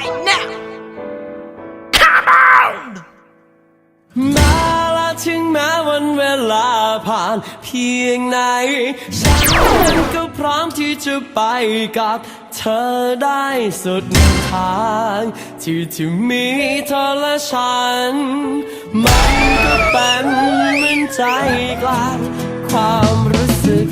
right now Come on มาแล้วถึงแม้วันเวลาผ่านเพียงไหน ฉันก็พร้อมที่จะไปกับเธอได้สุดทางที่ที่มีเธอและฉัน มันก็เป็นเหมือนใจกลางความรู้สึก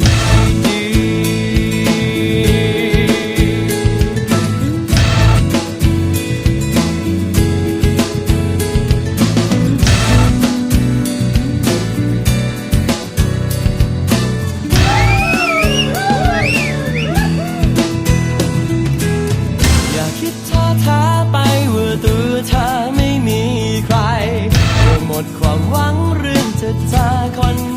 con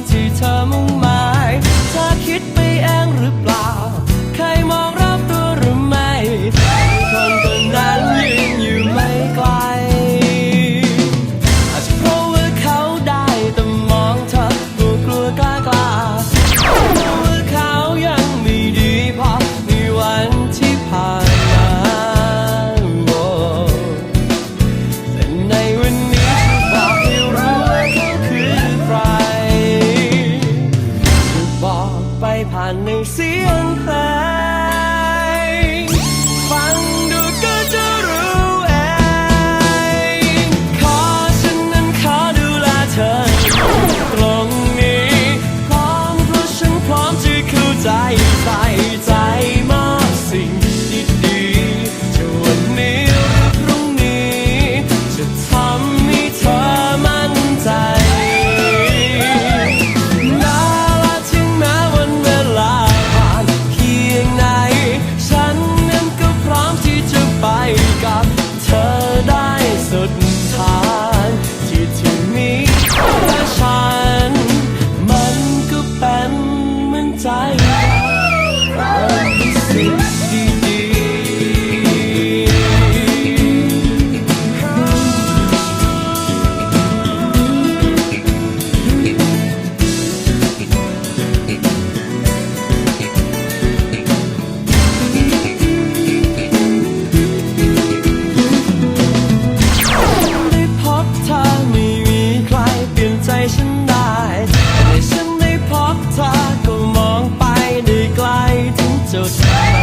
สายม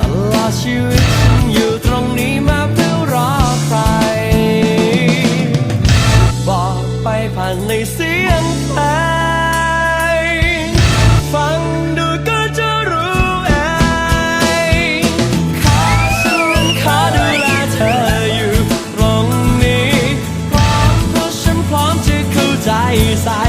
ตลอดชีวิตฉันอยู่ตรงนี้มาเพื่อรอใคร บอกไปผ่านในเสียงเพฟังดูก็จะรู้เองขอฉันขอดูแลเธออยู่ตรงนี้พร้อมเพฉันพร้อมจะเข้าใจใส่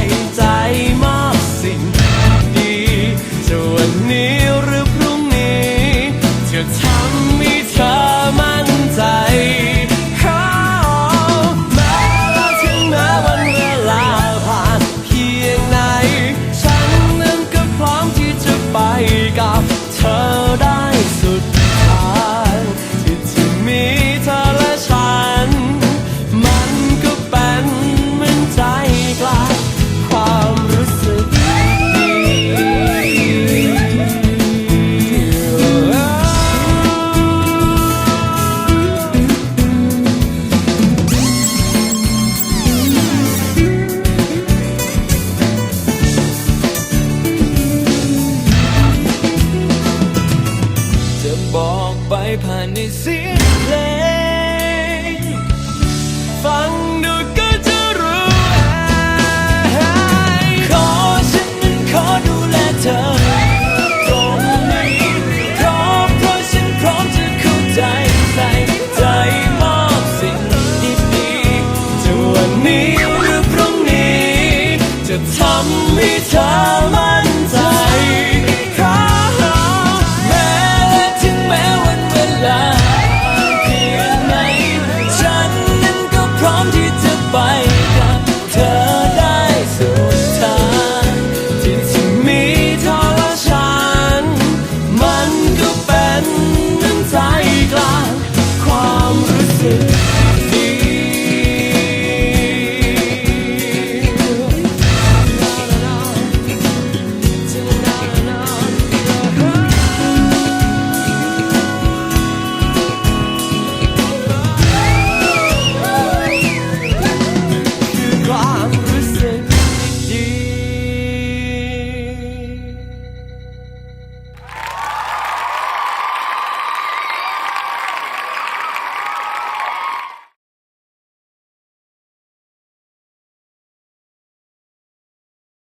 off จะบอกไปผ่านในเสียงเพลง ฟังดูก็จะรู้ขอฉันนั้นขอดูแลเธอ ตรงนี้พอเพราะฉันพร้อมจะเข้าใจใส่ใจมอบสิ่งดีๆจะวันนี้หรือพรุ่งนี้ จะทำให้เธอ